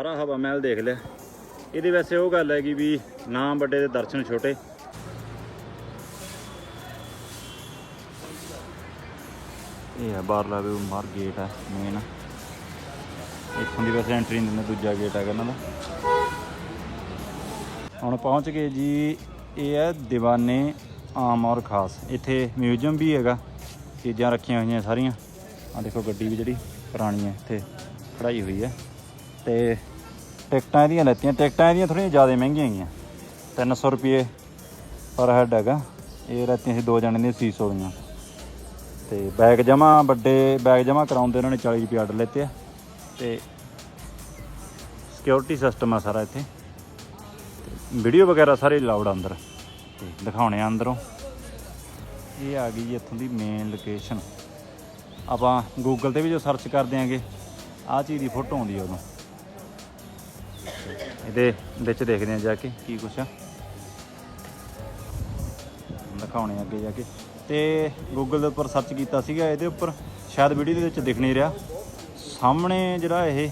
ਸਾਰਾ ਹਵਾ ਮਹਿਲ ਦੇਖ ਲਿਆ ਇਹਦੇ ਵੈਸੇ ਉਹ ਗੱਲ ਹੈਗੀ ਵੀ ਨਾਮ ਵੱਡੇ ਦੇ ਦਰਸ਼ਨ ਛੋਟੇ। ਇਹ ਹੈ ਬਾਹਰਲਾ ਵੀ ਮਾਰ ਗੇਟ ਹੈ ਮੇਨ ਇੱਥੋਂ ਦੀ ਵੈਸੇ ਐਂਟਰੀ ਨਹੀਂ ਦਿੰਦੇ, ਦੂਜਾ ਗੇਟ ਹੈਗਾ ਇਹਨਾਂ ਦਾ। ਹੁਣ ਪਹੁੰਚ ਗਏ ਜੀ, ਇਹ ਹੈ ਦੀਵਾਨੇ ਆਮ ਔਰ ਖਾਸ। ਇੱਥੇ ਮਿਊਜ਼ੀਅਮ ਵੀ ਹੈਗਾ, ਚੀਜ਼ਾਂ ਰੱਖੀਆਂ ਹੋਈਆਂ ਸਾਰੀਆਂ। ਆ ਦੇਖੋ ਗੱਡੀ ਵੀ ਜਿਹੜੀ ਪੁਰਾਣੀ ਹੈ, ਇੱਥੇ ਖੜਾਈ ਹੋਈ ਹੈ। ਤੇ ਟਿਕਟਾਂ ਇਹਦੀਆਂ ਲੈਤੀਆਂ। ਟਿਕਟਾਂ ਇਹਦੀਆਂ ਥੋੜ੍ਹੀਆਂ ਜ਼ਿਆਦਾ ਮਹਿੰਗੀਆਂ ਹੈਗੀਆਂ। 300 ਰੁਪਏ ਪਰ ਹੈਡ ਹੈਗਾ। ਇਹ ਲੈਤੀਆਂ ਸੀ ਦੋ ਜਣੇ ਦੀਆਂ 600 ਦੀਆਂ ਤੇ ਬੈਗ ਜਮਾ ਵੱਡੇ ਬੈਗ ਜਮਾ ਕਰਾਉਂਦੇ ਉਹਨਾਂ ਨੇ 40 ਰੁਪਏ ਆਰਡਰ ਲੈਤੇ ਆ। ਤੇ ਸਿਕਿਉਰਿਟੀ ਸਿਸਟਮ ਆ ਸਾਰਾ ਇੱਥੇ। ਵੀਡੀਓ ਵਗੈਰਾ ਸਾਰੇ ਲਾਊਡ ਅੰਦਰ। ਤੇ ਦਿਖਾਉਣੇ ਆ ਅੰਦਰੋਂ। ਇਹ ਆ ਗਈ ਜੀ ਇੱਥੋਂ ਦੀ ਮੇਨ ਲੋਕੇਸ਼ਨ ਆਪਾਂ ਗੂਗਲ ਤੇ ਵੀ ਜੋ ਸਰਚ ਕਰਦੇ ਆਂਗੇ, ਆਹ ਚੀਜ਼ ਦੀ ਫੋਟੋ ਆਉਂਦੀ ਆ ਉਦੋਂ। ਇਹਦੇ ਵਿੱਚ ਦੇਖਦੇ ਆ ਜਾ ਕੇ ਕੀ ਕੁਛ ਆ। ਦਿਖਾਉਣੇ ਅੱਗੇ ਜਾ ਕੇ। ਤੇ ਗੂਗਲ ਦੇ ਉੱਪਰ ਸਰਚ ਕੀਤਾ ਸੀਗਾ, ਇਹਦੇ ਉੱਪਰ ਸ਼ਾਇਦ ਵੀਡੀਓ ਦੇ ਵਿੱਚ ਦਿਖ ਨਹੀਂ ਰਿਹਾ। ਸਾਹਮਣੇ ਜਿਹੜਾ ਇਹ,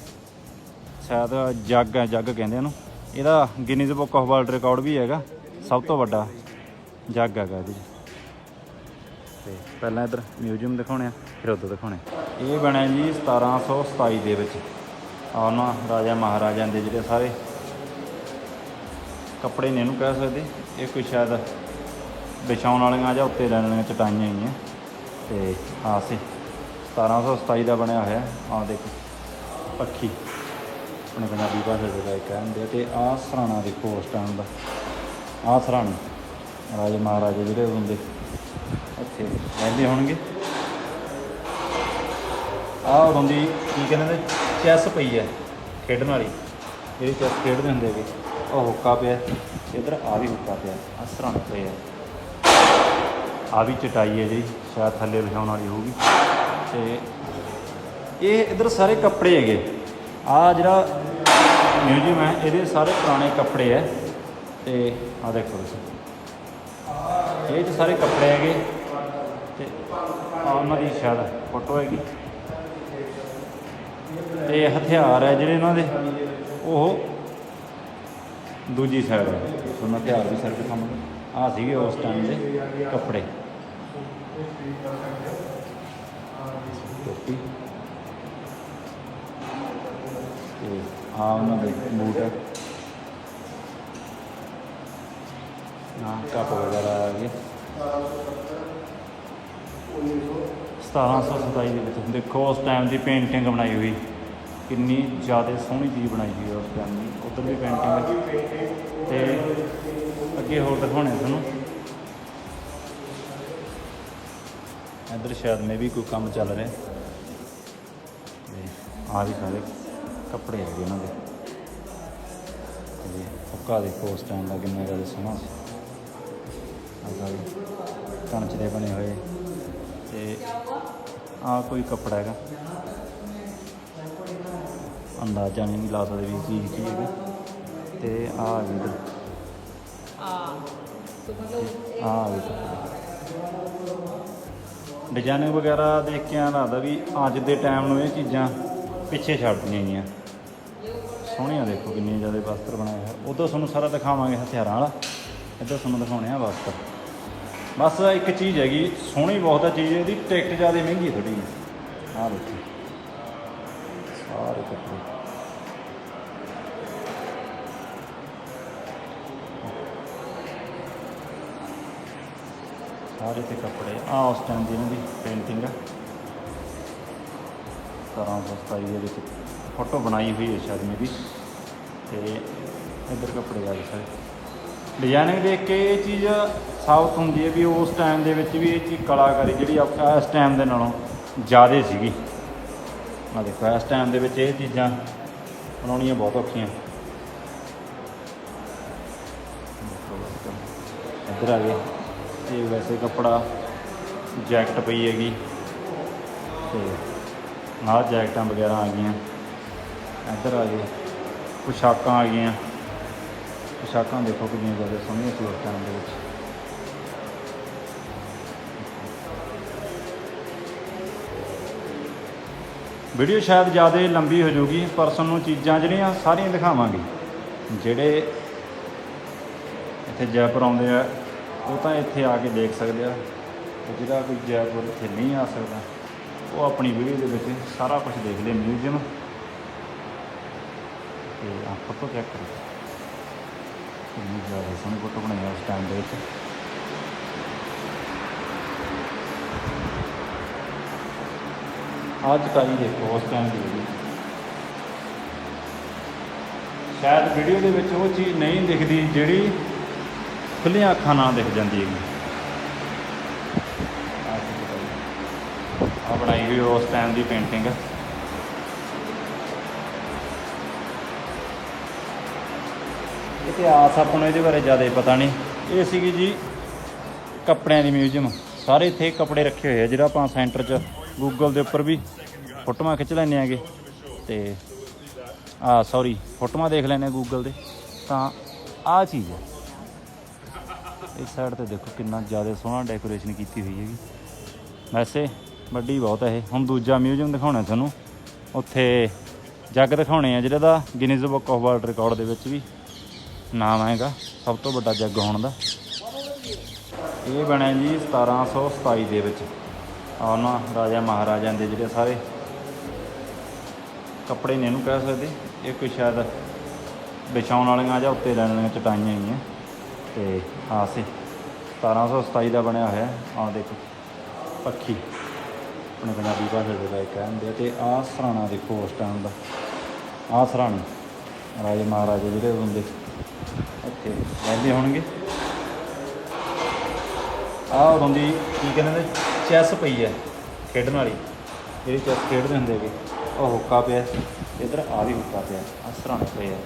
ਸ਼ਾਇਦ ਜੱਗ ਹੈ, ਜੱਗ ਕਹਿੰਦੇ ਇਹਨੂੰ। ਇਹਦਾ Guinness book of world record ਵੀ ਹੈਗਾ, ਸਭ ਤੋਂ ਵੱਡਾ ਜੱਗ ਹੈਗਾ ਇਹਦੇ 'ਚ ਤੇ ਪਹਿਲਾਂ ਇਧਰ ਮਿਊਜ਼ੀਅਮ ਦਿਖਾਉਣੇ ਆ, ਫਿਰ ਉਧਰ ਦਿਖਾਉਣੇ ਇਹ ਬਣਿਆ ਜੀ 1727 ਦੇ ਵਿੱਚ। ਆ ਉਹਨਾਂ ਰਾਜਾ ਮਹਾਰਾਜਿਆਂ ਦੇ ਜਿਹੜੇ ਸਾਰੇ ਕੱਪੜੇ ਨੇ ਇਹਨੂੰ ਕਹਿ ਸਕਦੇ। ਇਹ ਕੋਈ ਸ਼ਾਇਦ ਵਿਛਾਉਣ ਵਾਲੀਆਂ ਜਾਂ ਉੱਤੇ ਲੈਣ ਵਾਲੀਆਂ ਚਟਾਈਆਂ ਹੈਗੀਆਂ ਤੇ ਆਹ ਸੀ 1727 ਦਾ ਬਣਿਆ ਹੋਇਆ। ਆਹ ਦੇਖੋ, ਪੱਖੀ। ਆਪਣੇ ਪੰਜਾਬੀ ਭਾਸ਼ਾ ਦੇ ਵਿੱਚ ਕਹਿੰਦੇ ਆ। ਤੇ ਆਹ ਸਰਾਣਾ ਦੇਖੋ ਉਸ ਟਾਈਮ ਦਾ। ਆਹ ਸਰਾਣਾ, ਰਾਜੇ ਮਹਾਰਾਜੇ ਜਿਹੜੇ ਹੁੰਦੇ। ਇੱਥੇ ਰਹਿੰਦੇ ਹੋਣਗੇ। ਆਹ ਉਦੋਂ ਦੀ ਕੀ ਕਹਿੰਦੇ ਨੇ? ਚੈਸ ਪਈ ਹੈ ਖੇਡਣ ਵਾਲੀ। ਜਿਹੜੀ ਚੈਸ ਖੇਡਦੇ ਹੁੰਦੇ ਹੈਗੇ। ਉਹ ਹੁੱਕਾ ਪਿਆ। ਇਧਰ ਆ ਵੀ ਹੁੱਕਾ ਪਿਆ। ਆਹ ਸਰਾਣੇ ਪਏ ਆ। ਆ ਵੀ ਚਟਾਈ ਹੈ ਜੀ, ਸ਼ਾਇਦ ਥੱਲੇ ਵਿਛਾਉਣ ਵਾਲੀ ਹੋਊਗੀ। ਤੇ ਇਹ ਇਧਰ ਸਾਰੇ ਕੱਪੜੇ ਹੈਗੇ। ਆ ਜਿਹੜਾ ਮਿਊਜ਼ੀਅਮ ਹੈ, ਇਹਦੇ ਸਾਰੇ ਪੁਰਾਣੇ ਕੱਪੜੇ ਹੈ। ਤੇ ਆ ਦੇਖੋ ਤੁਸੀਂ। ਇਹ 'ਚ ਸਾਰੇ ਕੱਪੜੇ ਹੈਗੇ। ਤੇ ਆ ਉਹਨਾਂ ਦੀ ਸ਼ਾਇਦ ਫੋਟੋ ਹੈਗੀ। ਤੇ ਹਥਿਆਰ ਹੈ ਜਿਹੜੇ ਇਹਨਾਂ ਦੇ। ਉਹ ਦੂਜੀ ਸਾਈਡ ਹੈ ਉਹਨਾਂ ਹਥਿਆਰ ਵੀ ਸਿਰ ਤੇ ਸਾਹਮਣੇ ਆ ਸੀਗੇ ਉਸ ਟਾਈਮ ਦੇ ਕੱਪੜੇ। ਟੋਪੀ ਤੇ ਆ ਉਹਨਾਂ ਦੇ ਬੂਟ ਨਾ, ਕੱਪ ਵਗੈਰਾ ਆ ਗਏ। 1727 ਦੇ ਵਿੱਚ। ਦੇਖੋ, ਉਸ ਟਾਈਮ ਦੀ ਪੇਂਟਿੰਗ ਬਣਾਈ ਹੋਈ। ਕਿੰਨੀ ਜ਼ਿਆਦਾ ਸੋਹਣੀ ਚੀਜ਼ ਬਣਾਈ ਹੋਈ ਹੈ ਉਸ ਟਾਈਮ ਦੀ ਉੱਧਰ ਵੀ ਪੇਂਟਿੰਗ ਤੇ ਅੱਗੇ ਹੋਰ ਦਿਖਾਉਣੇ ਤੁਹਾਨੂੰ। ਇੱਧਰ ਸ਼ਾਇਦ ਮੇ ਵੀ ਕੋਈ ਕੰਮ ਚੱਲ ਰਿਹਾ। ਤੇ ਆ ਵੀ ਸਾਰੇ ਕੱਪੜੇ ਹੈਗੇ ਇਹਨਾਂ ਦੇ। ਤੇ ਫੁੱਕਾ ਦੇਖੋ ਉਸ ਟਾਈਮ ਦਾ ਕਿੰਨਾ ਜ਼ਿਆਦਾ ਸੋਹਣਾ। ਸੀ ਕਣਚ ਦੇ ਬਣੇ ਹੋਏ। ਤੇ ਆ ਕੋਈ ਕੱਪੜਾ ਹੈਗਾ। ਅੰਦਾਜ਼ਾ ਨਹੀਂ ਲਾ ਸਕਦੇ ਵੀ ਕੀ ਕੀ ਹੈਗਾ। ਤੇ ਆ ਆ ਗਈ ਇੱਧਰ। ਆ ਵੀ ਡਿਜ਼ਾਈਨਿੰਗ ਵਗੈਰਾ ਦੇਖ ਕੇ ਆਂ ਲੱਗਦਾ ਵੀ ਅੱਜ ਦੇ ਟਾਈਮ ਨੂੰ ਇਹ ਚੀਜ਼ਾਂ ਪਿੱਛੇ ਛੱਡਦੀਆਂ ਗਈਆਂ। ਸੋਹਣੀਆਂ ਦੇਖੋ ਕਿੰਨੇ ਜ਼ਿਆਦਾ ਵਸਤਰ ਬਣਾਏ ਹੋਏ ਉਦੋਂ ਤੁਹਾਨੂੰ ਸਾਰਾ ਦਿਖਾਵਾਂਗੇ ਹਥਿਆਰਾਂ ਵਾਲਾ। ਇੱਧਰ ਤੁਹਾਨੂੰ ਦਿਖਾਉਣੇ ਆ ਵਸਤਰ। ਬਸ ਇੱਕ ਚੀਜ਼ ਹੈਗੀ ਸੋਹਣੀ ਬਹੁਤ ਆ ਚੀਜ਼ ਇਹਦੀ ਟਿਕਟ ਜ਼ਿਆਦਾ ਮਹਿੰਗੀ ਥੋੜੀ ਆਹ ਦੇਖੋ। ਸਾਰੇ ਕੱਪੜੇ ਸਾਰੇ ਤੇ ਕੱਪੜੇ। ਆ ਉਸ ਟਾਈਮ ਦੀ ਇਹਨਾਂ ਦੀ ਪੇਂਟਿੰਗ ਆ। 1727 ਦੇ ਵਿੱਚ ਫੋਟੋ ਬਣਾਈ ਹੋਈ ਹੈ ਸ਼ਾਇਦ ਮੇਰੀ। ਤੇ ਇੱਧਰ ਕੱਪੜੇ ਆ ਗਏ ਸਾਰੇ। ਡਿਜ਼ਾਈਨਿੰਗ ਦੇਖ ਕੇ ਇਹ ਚੀਜ਼ ਸਾਬਤ ਹੁੰਦੀ ਹੈ ਵੀ ਉਸ ਟਾਈਮ ਦੇ ਵਿੱਚ ਵੀ ਇਹ ਚੀਜ਼ ਕਲਾਕਾਰੀ ਜਿਹੜੀ ਆ, ਇਸ ਟਾਈਮ ਦੇ ਨਾਲੋਂ ਜ਼ਿਆਦਾ ਸੀਗੀ। ਆ ਦੇਖੋ, ਇਸ ਟਾਈਮ ਦੇ ਵਿੱਚ ਇਹ ਚੀਜ਼ਾਂ ਬਣਾਉਣੀਆਂ ਬਹੁਤ ਔਖੀਆਂ। ਇੱਧਰ ਆ ਗਏ। ਇਹ ਵੈਸੇ ਕੱਪੜਾ ਜੈਕਟ ਪਈ ਹੈਗੀ। ਤੇ ਆਹ ਜੈਕਟਾਂ ਵਗੈਰਾ ਆ ਗਈਆਂ। ਇੱਧਰ ਆ ਗਏ। ਪੁਸ਼ਾਕਾਂ ਆ ਗਈਆਂ। ਪੁਸ਼ਾਕਾਂ ਦੇਖੋ ਕਿੰਨੀਆਂ ਜ਼ਿਆਦਾ ਸੋਹਣੀਆਂ ਸੀ ਉਸ ਟਾਈਮ ਦੇ ਵਿੱਚ। ਵੀਡੀਓ ਸ਼ਾਇਦ ਜ਼ਿਆਦਾ ਲੰਬੀ ਹੋ ਜਾਊਗੀ, ਪਰ ਤੁਹਾਨੂੰ ਚੀਜ਼ਾਂ ਜਿਹੜੀਆਂ ਸਾਰੀਆਂ ਦਿਖਾਵਾਂਗੇ। ਜਿਹੜੇ ਇੱਥੇ ਜੈਪੁਰ ਆਉਂਦੇ ਆ, ਉਹ ਤਾਂ ਇੱਥੇ ਆ ਕੇ ਦੇਖ ਸਕਦੇ ਆ। ਤੇ ਜਿਹੜਾ ਕੋਈ ਜੈਪੁਰ ਇੱਥੇ ਨਹੀਂ ਆ ਸਕਦਾ, ਉਹ ਆਪਣੀ ਵੀਡੀਓ ਦੇ ਵਿੱਚ ਸਾਰਾ ਕੁਝ ਦੇਖ ਲੇ ਮਿਊਜ਼ੀਅਮ। ਤੇ ਆ ਫੋਟੋ ਚੈੱਕ ਕਰੋ ਕਿੰਨੀ ਜ਼ਿਆਦਾ ਸੋਹਣੀ ਫੋਟੋ ਬਣਾਈ ਉਸ ਟਾਈਮ ਦੇ ਵਿੱਚ। ਅੱਜ ਕਾਈ ਦੇਖੋ ਉਸ ਟਾਈਮ ਦੀ ਵੀਡੀਓ ਸ਼ਾਇਦ ਵੀਡੀਓ ਦੇ ਵਿੱਚ ਉਹ ਚੀਜ਼ ਨਹੀਂ ਦਿਖਦੀ ਜਿਹੜੀ ਖੁੱਲੀਆਂ ਅੱਖਾਂ ਨਾਲ ਦਿਖ ਜਾਂਦੀ ਹੈਗੀ। ਆ ਬਣਾਈ ਹੋਈ ਉਸ ਟਾਈਮ ਦੀ ਪੇਂਟਿੰਗ ਇਤਿਹਾਸ ਆਪਾਂ ਨੂੰ ਇਹਦੇ ਬਾਰੇ ਜ਼ਿਆਦਾ ਪਤਾ ਨਹੀਂ। ਇਹ ਸੀਗੀ ਜੀ ਕੱਪੜਿਆਂ ਦੀ ਮਿਊਜ਼ੀਅਮ ਸਾਰੇ ਇੱਥੇ ਕੱਪੜੇ ਰੱਖੇ ਹੋਏ ਆ, ਜਿਹੜਾ ਆਪਾਂ ਸੈਂਟਰ 'ਚ ਗੂਗਲ ਦੇ ਉੱਪਰ ਵੀ ਫੋਟੋਆਂ ਖਿੱਚ ਲੈਂਦੇ ਆਗੇ ਤੇ ਆ ਸੌਰੀ ਫੋਟੋਆਂ ਦੇਖ ਲੈਂਦੇ ਆ ਗੂਗਲ ਤੇ। ਤਾਂ ਆ ਚੀਜ਼ ਹੈ। ਇਸ ਸਾਈਡ ਤੇ ਦੇਖੋ ਕਿੰਨਾ ਜ਼ਿਆਦਾ ਸੋਹਣਾ ਡੈਕੋਰੇਸ਼ਨ ਕੀਤੀ ਹੋਈ ਹੈਗੀ। ਵੈਸੇ ਵੱਡੀ ਬਹੁਤ ਹੈ ਇਹ। ਹੁਣ ਦੂਜਾ ਮਿਊਜ਼ੀਅਮ ਦਿਖਾਉਣਾ ਤੁਹਾਨੂੰ। ਉੱਥੇ ਜੱਗ ਦਿਖਾਉਣੇ ਆ ਜਿਹੜਾ ਦਾ Guinness book of world record ਦੇ ਵਿੱਚ ਵੀ ਨਾਮ ਹੈਗਾ, ਸਭ ਤੋਂ ਵੱਡਾ ਜੱਗ ਹੋਣ ਦਾ। ਇਹ ਬਣਿਆ ਜੀ 1727 ਦੇ ਵਿੱਚ। ਆ ਉਹਨਾਂ ਰਾਜਾ ਮਹਾਰਾਜਾ ਦੇ ਜਿਹੜੇ ਸਾਰੇ ਕੱਪੜੇ ਨਹੀਂ ਇਹਨੂੰ ਕਹਿ ਸਕਦੇ। ਇਹ ਕੋਈ ਸ਼ਾਇਦ ਵਿਛਾਉਣ ਵਾਲੀਆਂ ਜਾਂ ਉੱਤੇ ਲੈਣ ਵਾਲੀਆਂ ਚਟਾਈਆਂ ਹੀ ਆ। ਤੇ ਆ ਸੀ 1727 ਦਾ ਬਣਿਆ ਹੋਇਆ। ਆ ਦੇਖੋ, ਪੱਖੀ। ਆਪਣੇ ਪੰਜਾਬੀ ਭਾਸ਼ਾ ਦੇ ਵਿੱਚ ਕਹਿੰਦੇ ਤੇ ਆ ਸਰਾਣਾ ਦੇਖੋ, ਉਸ ਟਾਈਮ ਦਾ। ਆ ਸਰਾਣੀ, ਰਾਜੇ ਮਹਾਰਾਜੇ ਜਿਹੜੇ ਹੁੰਦੇ। ਇੱਥੇ ਰਹਿੰਦੇ ਹੋਣਗੇ। ਆ ਉਦੋਂ ਦੀ ਕੀ ਕਹਿੰਦੇ ਨੇ? ਚੈਸ ਪਈ ਹੈ, ਖੇਡਣ ਵਾਲੀ। ਜਿਹੜੀ ਚੈਸ ਖੇਡਦੇ ਹੁੰਦੇ ਹੈਗੇ। ਉਹ ਹੁੱਕਾ ਪਿਆ। ਇਧਰ ਆ ਵੀ ਹੁੱਕਾ ਪਿਆ। ਆ ਸਰਾਣੇ ਪਏ ਆ।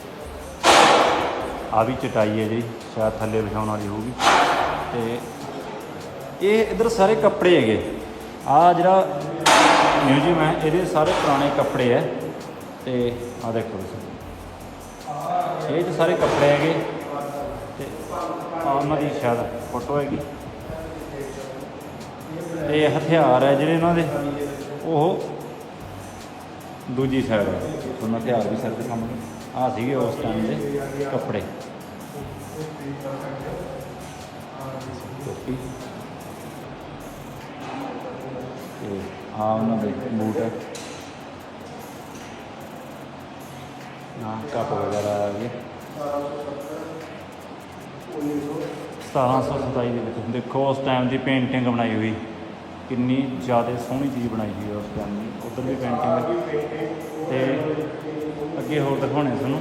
ਆ ਵੀ ਚਟਾਈ ਹੈ ਜਿਹੜੀ, ਸ਼ਾਇਦ ਥੱਲੇ ਵਿਛਾਉਣ ਵਾਲੀ ਹੋਊਗੀ। ਤੇ ਇਹ ਇਧਰ ਸਾਰੇ ਕੱਪੜੇ ਹੈਗੇ। ਆ ਜਿਹੜਾ ਮਿਊਜ਼ੀਅਮ ਹੈ, ਇਹਦੇ ਸਾਰੇ ਪੁਰਾਣੇ ਕੱਪੜੇ ਹੈ। ਤੇ ਆ ਦੇਖੋ ਤੁਸੀਂ। ਇਹ 'ਚ ਸਾਰੇ ਕੱਪੜੇ ਹੈਗੇ। ਤੇ ਆ ਉਹਨਾਂ ਦੀ ਸ਼ਾਇਦ ਫੋਟੋ ਹੈਗੀ। ਤੇ ਹਥਿਆਰ ਹੈ ਜਿਹੜੇ ਇਹਨਾਂ ਦੇ। ਉਹ ਦੂਜੀ ਸਾਈਡ ਹੈ ਉਹਨਾਂ ਹਥਿਆਰ ਵੀ ਸਿਰ ਤੇ ਸਾਹਮਣੇ ਆ ਸੀਗੇ ਉਸ ਟਾਈਮ ਦੇ ਕੱਪੜੇ। ਟੋਪੀ। ਤੇ ਆ ਉਹਨਾਂ ਦੇ ਬੂਟ ਨਾ ਕੱਪ ਵਗੈਰਾ ਆ ਗਏ। 1727 ਦੇ ਵਿੱਚ। ਦੇਖੋ ਉਸ ਟਾਈਮ ਦੀ ਪੇਂਟਿੰਗ ਬਣਾਈ ਹੋਈ। ਕਿੰਨੀ ਜ਼ਿਆਦਾ ਸੋਹਣੀ ਚੀਜ਼ ਬਣਾਈ ਹੋਈ ਹੈ ਉਸ ਟਾਈਮ ਦੀ ਉਧਰ ਵੀ ਪੇਂਟਿੰਗ ਤੇ ਅੱਗੇ ਹੋਰ ਦਿਖਾਉਣੇ ਤੁਹਾਨੂੰ।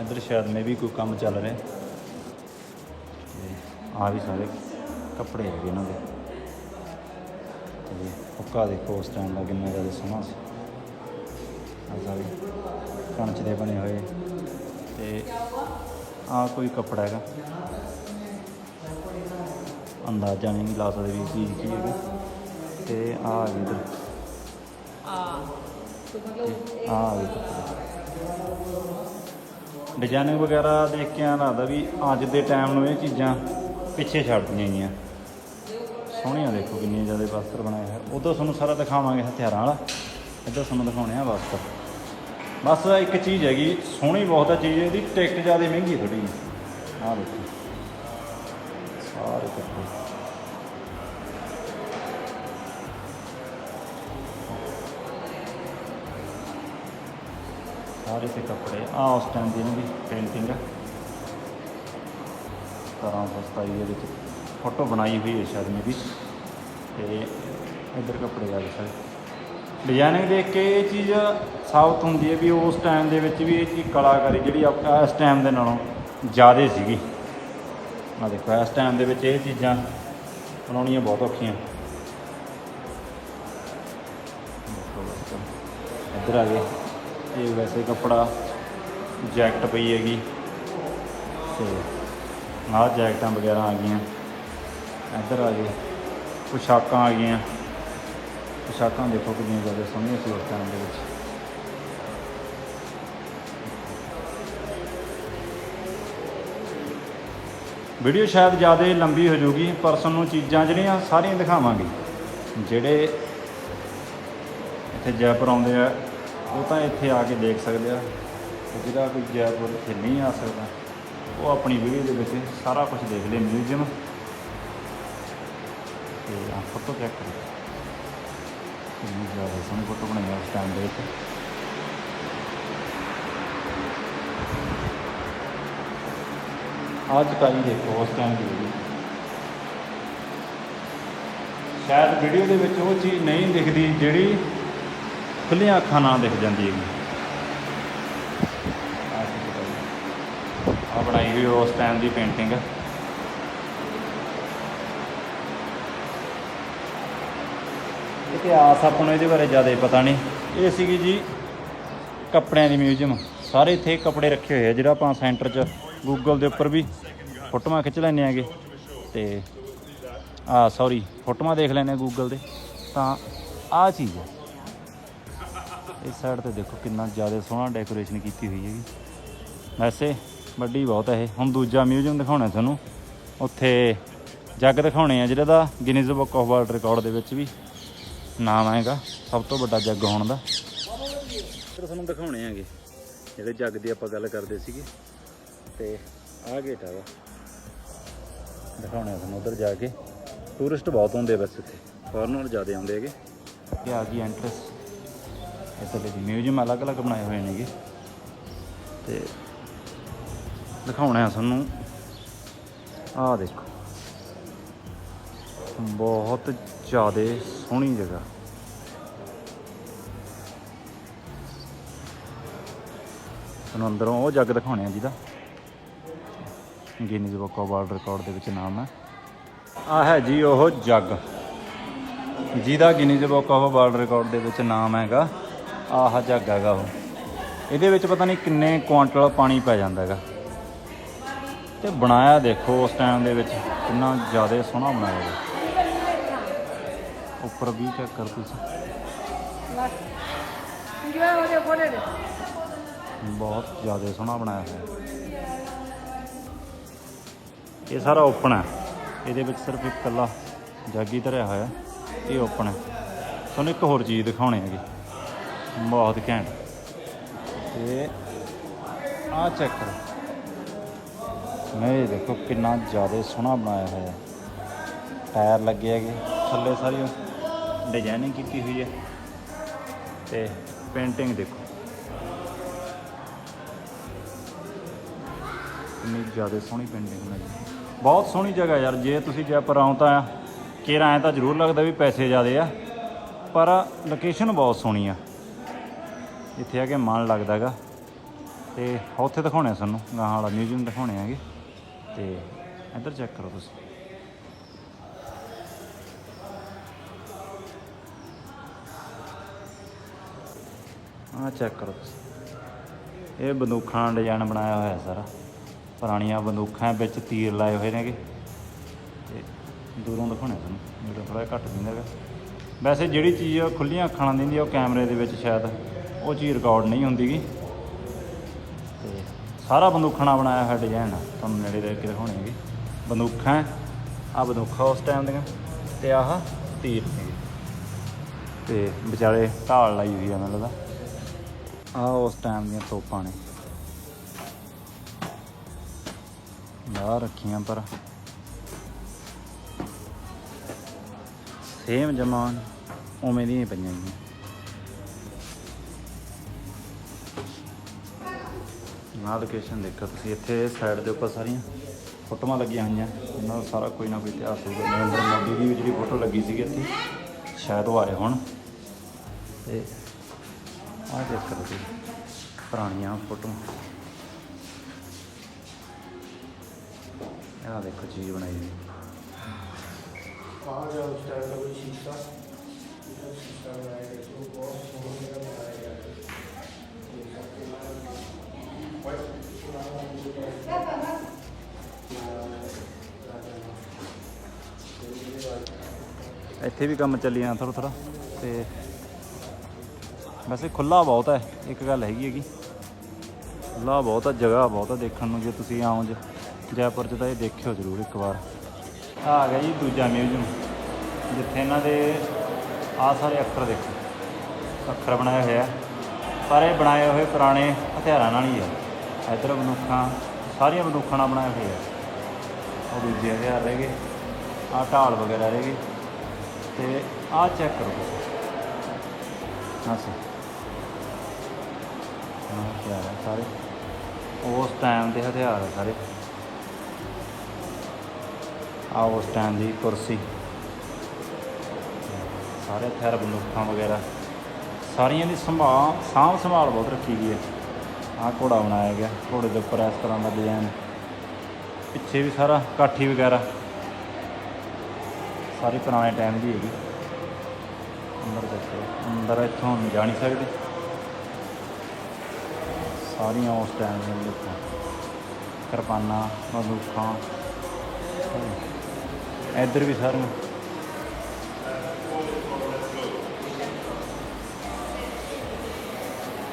ਇੱਧਰ ਸ਼ਾਇਦ ਮੇ ਵੀ ਕੋਈ ਕੰਮ ਚੱਲ ਰਿਹਾ। ਤੇ ਆ ਵੀ ਸਾਰੇ ਕੱਪੜੇ ਹੈਗੇ ਇਹਨਾਂ ਦੇ। ਤੇ ਹੁੱਕਾ ਦੇਖੋ ਉਸ ਟਾਈਮ ਦਾ ਕਿੰਨਾ ਜ਼ਿਆਦਾ ਸੋਹਣਾ ਸੀ। ਆ ਸਾਰੇ ਕਣਚ ਦੇ ਬਣੇ ਹੋਏ। ਤੇ ਆ ਕੋਈ ਕੱਪੜਾ ਹੈਗਾ। ਅੰਦਾਜ਼ਾ ਨਹੀਂ ਲਾ ਸਕਦੇ ਵੀ ਚੀਜ਼ ਕੀ ਹੈਗੀ। ਤੇ ਆ ਆ ਗਈ ਇੱਧਰ। ਆ। ਆ ਗਈ। ਡਿਜ਼ਾਈਨਿੰਗ ਵਗੈਰਾ ਦੇਖ ਕੇ ਆਂ ਲੱਗਦਾ ਵੀ ਅੱਜ ਦੇ ਟਾਈਮ ਨੂੰ ਇਹ ਚੀਜ਼ਾਂ ਪਿੱਛੇ ਛੱਡਦੀਆਂ ਗਈਆਂ। ਸੋਹਣੀਆਂ ਦੇਖੋ ਕਿੰਨੀਆਂ ਜ਼ਿਆਦਾ ਵਸਤਰ ਬਣਾਏ ਹੋਏ ਉਦੋਂ ਤੁਹਾਨੂੰ ਸਾਰਾ ਦਿਖਾਵਾਂਗੇ ਹਥਿਆਰਾਂ ਵਾਲਾ। ਇੱਧਰ ਤੁਹਾਨੂੰ ਦਿਖਾਉਣੇ ਆ ਵਸਤਰ। ਬਸ ਇੱਕ ਚੀਜ਼ ਹੈਗੀ ਸੋਹਣੀ ਬਹੁਤ ਆ ਚੀਜ਼ ਇਹਦੀ ਟਿਕਟ ਜ਼ਿਆਦਾ ਮਹਿੰਗੀ ਥੋੜੀ ਆਹ ਦੇਖੋ। ਸਾਰੇ ਕੱਪੜੇ ਸਾਰੇ ਤੇ ਕੱਪੜੇ ਆ ਉਸ ਟਾਈਮ ਦੀ ਇਹਨਾਂ ਦੀ ਪੇਂਟਿੰਗ ਹੈ 1727 ਦੇ ਵਿੱਚ ਫੋਟੋ ਬਣਾਈ ਹੋਈ ਹੈ ਸ਼ਾਇਦ ਮੇਰੀ ਤੇ ਇੱਧਰ ਕੱਪੜੇ ਆ ਗਏ ਸਾਰੇ ਡਿਜ਼ਾਈਨਿੰਗ ਦੇਖ ਕੇ ਇਹ ਚੀਜ਼ ਸਾਬਤ ਹੁੰਦੀ ਹੈ ਵੀ ਉਸ ਟਾਈਮ ਦੇ ਵਿੱਚ ਵੀ ਇਹ ਚੀਜ਼ ਕਲਾਕਾਰੀ ਜਿਹੜੀ ਆ ਇਸ ਟਾਈਮ ਦੇ ਨਾਲੋਂ ਜ਼ਿਆਦਾ ਸੀਗੀ ਆ ਦੇਖੋ, ਇਸ ਟਾਈਮ ਦੇ ਵਿੱਚ ਇਹ ਚੀਜ਼ਾਂ ਬਣਾਉਣੀਆਂ ਬਹੁਤ ਔਖੀਆਂ। ਦੇਖੋ ਇੱਧਰ ਆ ਗਏ। ਇਹ ਵੈਸੇ ਕੱਪੜਾ ਜੈਕਟ ਪਈ ਹੈਗੀ। ਤੇ ਆਹ ਜੈਕਟਾਂ ਵਗੈਰਾ ਆ ਗਈਆਂ। ਇੱਧਰ ਆ ਗਏ, ਪੁਸ਼ਾਕਾਂ ਆ ਗਈਆਂ। ਪੁਸ਼ਾਕਾਂ ਦੇਖੋ ਕਿੰਨੀਆਂ ਜ਼ਿਆਦਾ ਸੋਹਣੀਆਂ ਸੀ ਉਸ ਟਾਈਮ ਦੇ ਵਿੱਚ। ਵੀਡੀਓ ਸ਼ਾਇਦ ਜ਼ਿਆਦਾ ਲੰਬੀ ਹੋ ਜਾਊਗੀ, ਪਰ ਤੁਹਾਨੂੰ ਚੀਜ਼ਾਂ ਜਿਹੜੀਆਂ ਸਾਰੀਆਂ ਦਿਖਾਵਾਂਗੇ। ਜਿਹੜੇ ਇੱਥੇ ਜੈਪੁਰ ਆਉਂਦੇ ਆ, ਉਹ ਤਾਂ ਇੱਥੇ ਆ ਕੇ ਦੇਖ ਸਕਦੇ ਆ। ਜਿਹੜਾ ਕੋਈ ਜੈਪੁਰ ਇੱਥੇ ਨਹੀਂ ਆ ਸਕਦਾ, ਉਹ ਆਪਣੀ ਵੀਡੀਓ ਦੇ ਵਿੱਚ ਸਾਰਾ ਕੁਝ ਦੇਖ ਲੇ ਮਿਊਜ਼ੀਅਮ। ਤੇ ਆ ਫੋਟੋ ਚੈੱਕ ਕਰੋ ਕਿੰਨੀ ਜ਼ਿਆਦਾ ਸੋਹਣੀ ਫੋਟੋ ਬਣਾਈ ਆ ਉਸ ਟਾਈਮ ਦੇ ਵਿੱਚ। ਅੱਜ ਕਾਲੀ ਦੇਖੋ ਉਸ ਟਾਈਮ ਦੀ ਵੀਡੀਓ ਸ਼ਾਇਦ ਵੀਡੀਓ ਦੇ ਵਿੱਚ ਉਹ ਚੀਜ਼ ਨਹੀਂ ਦਿਖਦੀ ਜਿਹੜੀ ਖੁੱਲੀਆਂ ਅੱਖਾਂ ਨਾਲ ਦਿਖ ਜਾਂਦੀ ਹੈਗੀ। ਆ ਬਣਾਈ ਹੋਈ ਉਸ ਟਾਈਮ ਦੀ ਪੇਂਟਿੰਗ ਇਤਿਹਾਸ ਆਪਾਂ ਨੂੰ ਇਹਦੇ ਬਾਰੇ ਜ਼ਿਆਦਾ ਪਤਾ ਨਹੀਂ। ਇਹ ਸੀਗੀ ਜੀ ਕੱਪੜਿਆਂ ਦੀ ਮਿਊਜ਼ੀਅਮ ਸਾਰੇ ਇੱਥੇ ਕੱਪੜੇ ਰੱਖੇ ਹੋਏ ਆ ਜਿਹੜਾ ਆਪਾਂ ਸੈਂਟਰ 'ਚ ਗੂਗਲ ਦੇ ਉੱਪਰ ਵੀ ਫੋਟੋਆਂ ਖਿੱਚ ਲੈਂਦੇ ਆਗੇ ਤੇ ਆ ਸੌਰੀ ਫੋਟੋਆਂ ਦੇਖ ਲੈਂਦੇ ਆ ਗੂਗਲ ਦੇ ਤਾਂ ਆ ਚੀਜ਼ ਹੈ। ਇਸ ਸਾਈਡ ਤੇ ਦੇਖੋ ਕਿੰਨਾ ਜ਼ਿਆਦਾ ਸੋਹਣਾ ਡੈਕੋਰੇਸ਼ਨ ਕੀਤੀ ਹੋਈ ਹੈਗੀ। ਵੈਸੇ ਵੱਡੀ ਬਹੁਤ ਹੈ ਇਹ। ਹੁਣ ਦੂਜਾ ਮਿਊਜ਼ੀਅਮ ਦਿਖਾਉਣਾ ਤੁਹਾਨੂੰ। ਉੱਥੇ ਜੱਗ ਦਿਖਾਉਣੇ ਆ ਜਿਹੜਾ ਦਾ Guinness book of world record ਦੇ ਵਿੱਚ ਵੀ ਨਾਮ ਆਏਗਾ ਸਭ ਤੋਂ ਵੱਡਾ ਜੱਗ ਹੋਣ ਦਾ। ਤੁਹਾਨੂੰ ਦਿਖਾਉਣੇ ਆਗੇ ਜਿਹੜੇ ਜੱਗ ਦੀ ਆਪਾਂ ਗੱਲ ਕਰਦੇ ਸੀਗੇ। ਤੇ ਆਹ ਗੇਟ ਹੈਗਾ ਦਿਖਾਉਣੇ ਆ ਤੁਹਾਨੂੰ ਉਧਰ ਜਾ ਕੇ। ਟੂਰਿਸਟ ਬਹੁਤ ਹੁੰਦੇ ਆ ਬਸ ਇੱਥੇ। ਫੋਰਨਰ ਜ਼ਿਆਦਾ ਆਉਂਦੇ ਹੈਗੇ। ਇਹ ਆ ਗਈ ਐਂਟਰੈਂਸ ਇੱਥੇ ਦੇ ਮਿਊਜ਼ੀਅਮ ਅਲੱਗ-ਅਲੱਗ ਬਣਾਏ ਹੋਏ ਨੇਗੇ। ਤੇ ਦਿਖਾਉਣੇ ਆ ਤੁਹਾਨੂੰ। ਆਹ ਦੇਖੋ। ਬਹੁਤ ਜ਼ਿਆਦਾ ਸੋਹਣੀ ਜਗ੍ਹਾ। ਤੁਹਾਨੂੰ ਅੰਦਰੋਂ ਉਹ ਜੱਗ ਦਿਖਾਉਣੇ ਆ ਜਿਹਦਾ Guinness book of world record ਦੇ ਵਿੱਚ ਨਾਮ ਹੈ। ਆ ਹੈ ਜੀ ਉਹ ਜੱਗ। ਜਿਹਦਾ Guinness book of world record ਦੇ ਵਿੱਚ ਨਾਮ ਹੈਗਾ ਆਹ ਜੱਗ ਹੈਗਾ ਉਹ। ਇਹਦੇ ਵਿੱਚ ਪਤਾ ਨਹੀਂ ਕਿੰਨੇ ਕੁਆਂਟਲ ਪਾਣੀ ਪੈ ਜਾਂਦਾ ਹੈਗਾ। ਤੇ ਬਣਾਇਆ ਦੇਖੋ ਉਸ ਟਾਈਮ ਦੇ ਵਿੱਚ ਕਿੰਨਾ ਜ਼ਿਆਦਾ ਸੋਹਣਾ ਬਣਾਇਆ ਹੈਗਾ। ਉੱਪਰ ਵੀ ਚੈੱਕ ਕਰ ਤੁਸੀਂ। ਬਹੁਤ ਜ਼ਿਆਦਾ ਸੋਹਣਾ ਬਣਾਇਆ ਹੋਇਆ। ਇਹ ਸਾਰਾ ਓਪਨ ਹੈ। ਇਹਦੇ ਵਿੱਚ ਸਿਰਫ ਇੱਕ ਇਕੱਲਾ ਜਾਗੀ ਧਰਿਆ ਹੋਇਆ ਇਹ ਓਪਨ ਹੈ। ਤੁਹਾਨੂੰ ਇੱਕ ਹੋਰ ਚੀਜ਼ ਦਿਖਾਉਣੀ ਹੈਗੀ। ਬਹੁਤ ਘੈਂਟ। ਤੇ ਆਹ ਚੈੱਕ ਕਰੋ। ਇਹ ਦੇਖੋ ਕਿੰਨਾ ਜ਼ਿਆਦਾ ਸੋਹਣਾ ਬਣਾਇਆ ਹੋਇਆ। ਟਾਇਰ ਲੱਗੇ ਹੈਗੇ। ਥੱਲੇ ਸਾਰੀ ਡਿਜ਼ਾਈਨਿੰਗ ਕੀਤੀ ਹੋਈ ਹੈ। ਤੇ ਪੇਂਟਿੰਗ ਦੇਖੋ। ਕਿੰਨੀ ਜ਼ਿਆਦਾ ਸੋਹਣੀ ਪੇਂਟਿੰਗ ਬਣਾਈ। ਬਹੁਤ ਸੋਹਣੀ ਜਗ੍ਹਾ ਯਾਰ, ਜੇ ਤੁਸੀਂ ਜੈਪੁਰ ਆਓ ਤਾਂ ਕੇਰਾ ਐਂ ਤਾਂ ਜ਼ਰੂਰ ਲੱਗਦਾ ਵੀ ਪੈਸੇ ਜ਼ਿਆਦੇ ਆ, ਪਰ ਲੋਕੇਸ਼ਨ ਬਹੁਤ ਸੋਹਣੀ ਆ। ਇੱਥੇ ਆ ਕੇ ਮਨ ਲੱਗਦਾ ਹੈਗਾ। ਤੇ ਉੱਥੇ ਦਿਖਾਉਣੇ ਆ ਸਾਨੂੰ ਗਾਹਾਂ ਵਾਲਾ ਮਿਊਜ਼ੀਅਮ ਦਿਖਾਉਣੇ ਹੈਗੇ। ਤੇ ਇੱਧਰ ਚੈੱਕ ਕਰੋ ਤੁਸੀਂ। ਆਹ ਚੈੱਕ ਕਰੋ ਤੁਸੀਂ। ਇਹ ਬੰਦੂਖਾਂ ਦਾ ਡਿਜ਼ਾਈਨ ਬਣਾਇਆ ਹੋਇਆ ਸਾਰਾ। ਪੁਰਾਣੀਆਂ ਬੰਦੂਕਾਂ ਵਿੱਚ ਤੀਰ ਲਾਏ ਹੋਏ ਨੇਗੇ। ਤੇ ਦੂਰੋਂ ਦਿਖਾਉਣੇ ਤੁਹਾਨੂੰ, ਜਿਹੜਾ ਥੋੜਾ ਘੱਟ ਦਿੰਦਾ ਹੈਗਾ ਵੈਸੇ ਜਿਹੜੀ ਚੀਜ਼ ਖੁੱਲੀਆਂ ਅੱਖਾਂ ਨਾਲ ਦਿੰਦੀ ਉਹ ਕੈਮਰੇ ਦੇ ਵਿੱਚ ਸ਼ਾਇਦ ਉਹ ਚੀਜ਼ ਰਿਕਾਰਡ ਨਹੀਂ ਹੁੰਦੀਗੀ। ਤੇ ਸਾਰਾ ਬੰਦੂਖਾਂ ਨਾਲ ਬਣਾਇਆ ਹੋਇਆ ਡਿਜ਼ਾਈਨ ਤੁਹਾਨੂੰ ਨੇੜੇ ਦੇ ਕੇ ਦਿਖਾਉਣੇ ਹੈਗੇ। ਬੰਦੂਖਾਂ ਆ ਬੰਦੂਖਾਂ ਉਸ ਟਾਈਮ ਦੀਆਂ ਤੇ ਆਹ ਤੀਰ ਸੀਗੇ। ਤੇ ਵਿਚਾਲੇ ਢਾਲ ਲਾਈ ਹੋਈ ਆ ਮੈਨੂੰ ਲੱਗਦਾ ਆ ਉਸ ਟਾਈਮ ਦੀਆਂ ਤੋਪਾਂ ਨੇ। ਬਾਹਰ ਰੱਖੀਆਂ ਪਰ। ਸੇਮ ਜਮਾਨ ਉਵੇਂ ਦੀਆਂ ਪਈਆਂ ਗਈਆਂ ਆਹ ਲੋਕੇਸ਼ਨ ਦੇਖੋ ਤੁਸੀਂ, ਇੱਥੇ ਸਾਈਡ ਦੇ ਉੱਪਰ ਸਾਰੀਆਂ ਫੋਟੋਆਂ ਲੱਗੀਆਂ ਹੋਈਆਂ। ਉਹਨਾਂ ਦਾ ਸਾਰਾ ਕੋਈ ਨਾ ਕੋਈ ਇਤਿਹਾਸ ਹੋਊਗਾ। ਨਰਿੰਦਰ ਮੋਦੀ ਦੀ ਵੀ ਜਿਹੜੀ ਫੋਟੋ ਲੱਗੀ ਸੀਗੀ ਇੱਥੇ, ਸ਼ਾਇਦ ਉਹ ਆਏ ਹੋਣ। ਤੇ ਆਹ ਦੇਖ ਕਰੋ ਤੁਸੀਂ ਪੁਰਾਣੀਆਂ ਫੋਟੋਆਂ। ਆਹ ਦੇਖੋ ਚੀਜ਼ ਬਣਾਈ ਹੋਈ। ਆ ਜਾ ਉਸ ਟਾਈਮ ਦਾ ਕੋਈ ਸ਼ੀਸ਼ਾ। ਇਹਦਾ ਸ਼ੀਸ਼ਾ ਬਣਾਇਆ ਗਿਆ ਸੀ ਉਹ ਬਹੁਤ ਸੋਹਣਾ ਬਣਾਇਆ ਗਿਆ ਸੀ। ਵਾਈਟ ਸੁਨਾਮਾ ਦੀ ਤਰ੍ਹਾਂ ਇੱਥੇ ਵੀ ਕੰਮ ਚੱਲੀ ਜਾਂਦਾ ਥੋੜਾ ਥੋੜਾ ਤੇ ਵੈਸੇ ਖੁੱਲਾ ਬਹੁਤ ਹੈ ਇੱਕ ਗੱਲ ਹੈਗੀ ਹੈਗੀ। ਖੁੱਲਾ ਬਹੁਤ ਆ ਜਗ੍ਹਾ ਬਹੁਤ ਆ ਦੇਖਣ ਨੂੰ ਜੇ ਤੁਸੀਂ ਆਓ ਜੇ। ਜੈਪੁਰ 'ਚ ਤਾਂ ਇਹ ਦੇਖਿਓ ਜ਼ਰੂਰ ਇੱਕ ਵਾਰ। ਆਹ ਆ ਗਿਆ ਜੀ ਦੂਜਾ ਮਿਊਜ਼ੀਅਮ, ਜਿੱਥੇ ਇਹਨਾਂ ਦੇ ਆਹ ਸਾਰੇ ਅੱਖਰ ਦੇਖੋ। ਅੱਖਰ ਬਣਾਏ ਹੋਏ ਆ। ਪਰ ਇਹ ਬਣਾਏ ਹੋਏ ਪੁਰਾਣੇ ਹਥਿਆਰਾਂ ਨਾਲ ਹੀ ਆ। ਇੱਧਰ ਬੰਦੂਕਾਂ ਸਾਰੀਆਂ ਬੰਦੂਕਾਂ ਨਾਲ ਬਣਾਏ ਹੋਏ ਆ। ਉਹ ਦੂਜੇ ਹਥਿਆਰ ਰਹਿ ਗਏ, ਆਹ ਢਾਲ ਵਗੈਰਾ ਰਹਿ ਗਏ ਤੇ ਆਹ ਚੈੱਕ ਕਰੋ। ਹਾਂ ਸਰ। ਹਥਿਆਰ ਆ ਸਾਰੇ। ਉਸ ਟਾਈਮ ਦੇ ਹਥਿਆਰ ਆ ਸਾਰੇ। ਆ ਉਸ ਟਾਈਮ ਦੀ ਕੁਰਸੀ। ਸਾਰੇ ਹਥਿਆਰ ਬੰਦੂਕਾਂ ਵਗੈਰਾ। ਸਾਰੀਆਂ ਦੀ ਸੰਭਾਲ, ਸਾਂਭ ਸੰਭਾਲ ਬਹੁਤ ਰੱਖੀ ਗਈ ਹੈ। ਆਹ ਘੋੜਾ ਬਣਾਇਆ ਗਿਆ, ਘੋੜੇ ਦੇ ਉੱਪਰ ਇਸ ਤਰ੍ਹਾਂ ਦਾ ਡਿਜ਼ਾਈਨ ਪਿੱਛੇ ਵੀ ਸਾਰਾ ਕਾਠੀ ਵਗੈਰਾ। ਸਾਰੀ ਪੁਰਾਣੇ ਟਾਈਮ ਦੀ ਹੈਗੀ। ਅੰਦਰ ਦੇਖੋ, ਅੰਦਰ ਇੱਥੋਂ ਨਹੀਂ ਜਾ ਨਹੀਂ ਸਕਦੇ। ਸਾਰੀਆਂ ਉਸ ਟਾਈਮ ਦੀਆਂ ਦੇਖੋ ਕਿਰਪਾਨਾਂ ਬੰਦੂਕਾਂ ਇੱਧਰ ਵੀ ਸਾਰੀਆਂ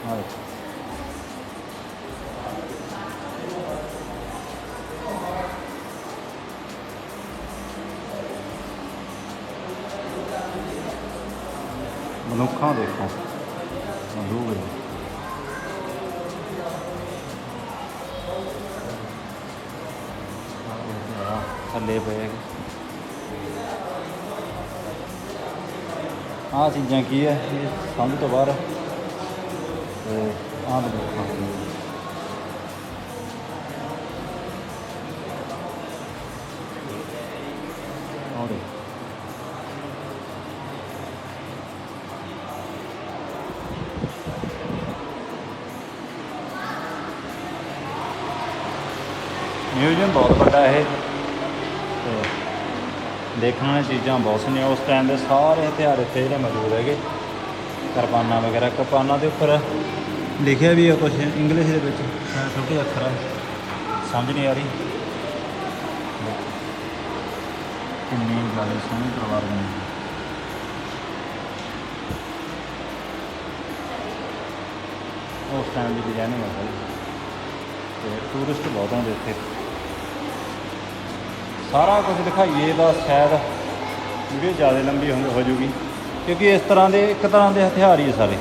ਆਹ ਮਨੁੱਖਾਂ ਦੇਖੋ। ਬੰਦੂਕ ਥੱਲੇ ਪਏ ਹੈਗੇ। ਆਹ ਚੀਜ਼ਾਂ ਕੀ ਹੈ ਇਹ ਸਮਝ ਤੋਂ ਬਾਹਰ ਹੈ। ਤੇ ਆਹ ਬੰਦੂਕਾਂ ਕੀ ਹੈ। ਆਹ ਦੇਖੋ ਮਿਊਜ਼ੀਅਮ ਬਹੁਤ ਵੱਡਾ ਇਹ ਤੇ ਦੇਖਣ ਵਾਲੀਆਂ ਚੀਜ਼ਾਂ ਬਹੁਤ ਨੇ ਉਸ ਟਾਈਮ ਦੇ ਸਾਰੇ ਹਥਿਆਰ ਇੱਥੇ ਜਿਹੜੇ ਮੌਜੂਦ ਹੈਗੇ। ਕਿਰਪਾਨਾਂ ਵਗੈਰਾ ਕਿਰਪਾਨਾਂ ਦੇ ਉੱਪਰ ਲਿਖਿਆ ਵੀ ਹੈ ਕੁਝ ਇੰਗਲਿਸ਼ ਦੇ ਵਿੱਚ। ਛੋਟੇ ਅੱਖਰ ਆ ਸਮਝ ਨਹੀਂ ਆ ਰਹੀ। ਕਿੰਨੀ ਗੱਲ ਸੋਹਣੀ ਪਰਿਵਾਰ ਬਣੀ ਉਸ ਟਾਈਮ ਦੀ ਡਿਜ਼ਾਈਨਿੰਗ ਹੈ ਸਾਰੀ ਤੇ ਟੂਰਿਸਟ ਬਹੁਤ ਆਉਂਦੇ ਇੱਥੇ। ਸਾਰਾ ਕੁਝ ਦਿਖਾਈਏ ਦਾ ਸ਼ਾਇਦ ਵੀਡੀਓ ਜ਼ਿਆਦਾ ਲੰਬੀ ਹੋ ਹੋ ਜੂਗੀ। ਕਿਉਂਕਿ ਇਸ ਤਰ੍ਹਾਂ ਦੇ ਇੱਕ ਤਰ੍ਹਾਂ ਦੇ ਹਥਿਆਰ ਹੀ ਆ ਸਾਰੇ।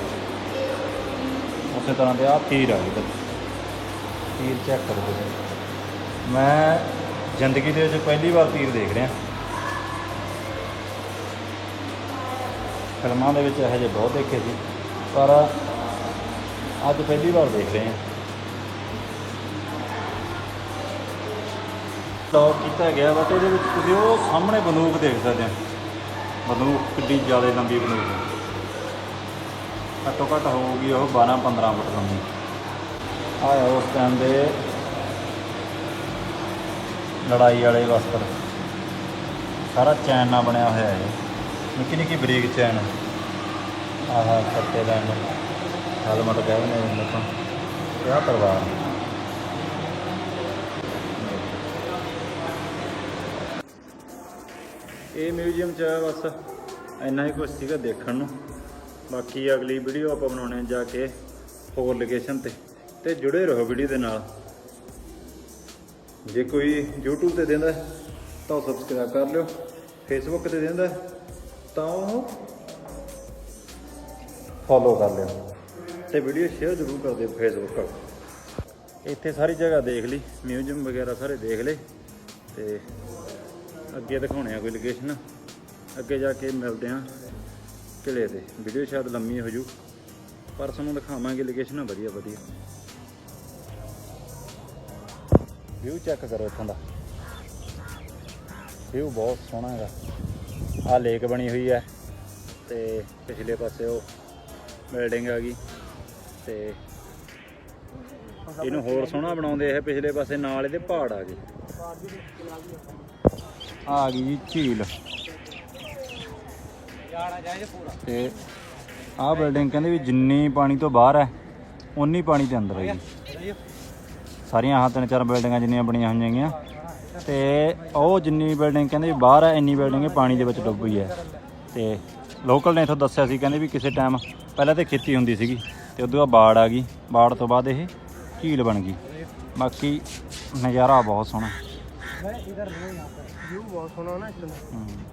ਉਸੇ ਤਰ੍ਹਾਂ ਦੇ ਆ ਤੀਰ ਆ ਇਹਦੇ ਤੀਰ ਚੈੱਕ ਕਰੋ ਤੁਸੀਂ। ਮੈਂ ਜ਼ਿੰਦਗੀ ਦੇ ਵਿੱਚ ਪਹਿਲੀ ਵਾਰ ਤੀਰ ਦੇਖ ਰਿਹਾ। ਫਿਲਮਾਂ ਦੇ ਵਿੱਚ ਇਹੋ ਜਿਹੇ ਬਹੁਤ ਦੇਖੇ ਸੀ। ਪਰ ਅੱਜ ਪਹਿਲੀ ਵਾਰ ਦੇਖ ਰਹੇ ਹਾਂ। ਲੌਕ ਕੀਤਾ ਗਿਆ ਵਾ ਤੇ ਇਹਦੇ ਵਿੱਚ ਤੁਸੀਂ ਉਹ ਸਾਹਮਣੇ ਬੰਦੂਕ ਦੇਖ ਸਕਦੇ ਹੋ। ਬੰਦੂਕ ਕਿੱਡੀ ਜ਼ਿਆਦਾ ਲੰਬੀ ਬੰਦੂਕ ਹੈ ਘੱਟੋ ਘੱਟ ਹੋਊਗੀ ਉਹ 12 15 ਫੁੱਟ ਲੰਬੀ। ਆਇਆ ਉਸ ਟਾਈਮ ਦੇ ਲੜਾਈ ਵਾਲੇ ਵਸਤਰ। ਸਾਰਾ ਚੈਨ ਨਾਲ ਬਣਿਆ ਹੋਇਆ ਹੈ ਨਿੱਕੀ ਨਿੱਕੀ ਬਰੀਕ ਚੈਨ ਆਹ ਸੱਤੇ ਲੈਣ ਹੈਲਮਟ ਕਹਿੰਦੇ ਨੇ ਇਹਨੂੰ ਤਾਂ ਇਹ ਆਹ ਇਹ ਮਿਊਜ਼ੀਅਮ ਚ ਬਸ। ਇੰਨਾ ਹੀ ਕੁਝ ਸੀਗਾ ਦੇਖਣ ਨੂੰ। ਬਾਕੀ ਅਗਲੀ ਵੀਡੀਓ ਆਪਾਂ ਬਣਾਉਣੇ ਜਾ ਕੇ ਹੋਰ ਲੋਕੇਸ਼ਨ ਤੇ। ਤੇ ਜੁੜੇ ਰਹੋ ਵੀਡੀਓ ਦੇ ਨਾਲ। ਜੇ ਕੋਈ YouTube ਤੇ ਦਿੰਦਾ ਹੈ, ਤਾਂ ਸਬਸਕ੍ਰਾਈਬ ਕਰ ਲਿਓ। Facebook ਤੇ ਦਿੰਦਾ ਤਾਂ ਉਹ ਫੋਲੋ ਕਰ ਲਿਓ। ਤੇ ਵੀਡੀਓ ਸ਼ੇਅਰ ਜ਼ਰੂਰ ਕਰ ਦਿਓ ਫੇਸਬੁੱਕ ਇੱਥੇ ਸਾਰੀ ਜਗ੍ਹਾ ਦੇਖ ਲਈ ਮਿਊਜ਼ੀਅਮ ਵਗੈਰਾ ਸਾਰੇ ਦੇਖ ਲਏ। ਤੇ ਅੱਗੇ ਦਿਖਾਉਣੇ ਆ ਕੋਈ ਲੋਕੇਸ਼ਨ ਅੱਗੇ ਜਾ ਕੇ ਮਿਲਦੇ ਆ ਕਿਲੇ ਤੇ। ਵੀਡੀਓ ਸ਼ਾਇਦ ਲੰਮੀ ਹੋ ਜੂ। ਪਰ ਤੁਹਾਨੂੰ ਦਿਖਾਵਾਂਗੇ ਲੋਕੇਸ਼ਨ ਵਧੀਆ ਵਧੀਆ। ਵਿਊ ਚੈੱਕ ਕਰੋ ਇੱਥੋਂ ਦਾ। ਵਿਊ ਬਹੁਤ ਸੋਹਣਾ ਹੈਗਾ। ਆ ਲੇਕ ਬਣੀ ਹੋਈ ਹੈ। ਤੇ ਪਿਛਲੇ ਪਾਸੇ ਉਹ ਬਿਲਡਿੰਗ ਆ ਗਈ। ਤੇ ਇਹਨੂੰ ਹੋਰ ਸੋਹਣਾ ਬਣਾਉਂਦੇ ਇਹ। ਪਿਛਲੇ ਪਾਸੇ ਨਾਲ ਇਹਦੇ ਪਹਾੜ ਆ ਗਏ। ਆ ਗਈ ਜੀ ਝੀਲ। ਤੇ ਆਹ ਬਿਲਡਿੰਗ ਕਹਿੰਦੇ ਵੀ ਜਿੰਨੀ ਪਾਣੀ ਤੋਂ ਬਾਹਰ ਹੈ ਉਨੀ ਪਾਣੀ ਦੇ ਅੰਦਰ ਹੈ ਜੀ। ਸਾਰੀਆਂ ਆਹ ਤਿੰਨ ਚਾਰ ਬਿਲਡਿੰਗਾਂ ਜਿੰਨੀਆਂ ਬਣੀਆਂ ਹੋਈਆਂ ਹੈਗੀਆਂ। ਤੇ ਉਹ ਜਿੰਨੀ ਬਿਲਡਿੰਗ ਕਹਿੰਦੇ ਵੀ ਬਾਹਰ ਹੈ, ਇੰਨੀ ਬਿਲਡਿੰਗ ਪਾਣੀ ਦੇ ਵਿੱਚ ਡੁੱਬੀ ਹੈ। ਤੇ ਲੋਕਲ ਨੇ ਇੱਥੋਂ ਦੱਸਿਆ ਸੀ, ਕਹਿੰਦੇ ਵੀ ਕਿਸੇ ਟਾਈਮ ਪਹਿਲਾਂ ਤੇ ਖੇਤੀ ਹੁੰਦੀ ਸੀਗੀ, ਤੇ ਉਦੋਂ ਬਾਅਦ ਬਾੜ ਆ ਗਈ। ਬਾੜ ਤੋਂ ਬਾਅਦ ਇਹ ਝੀਲ ਬਣ ਗਈ। ਬਾਕੀ ਨਜ਼ਾਰਾ ਬਹੁਤ ਸੋਹਣਾ। इधर व्यू बहुत सोना ना इस समय ਹੂੰ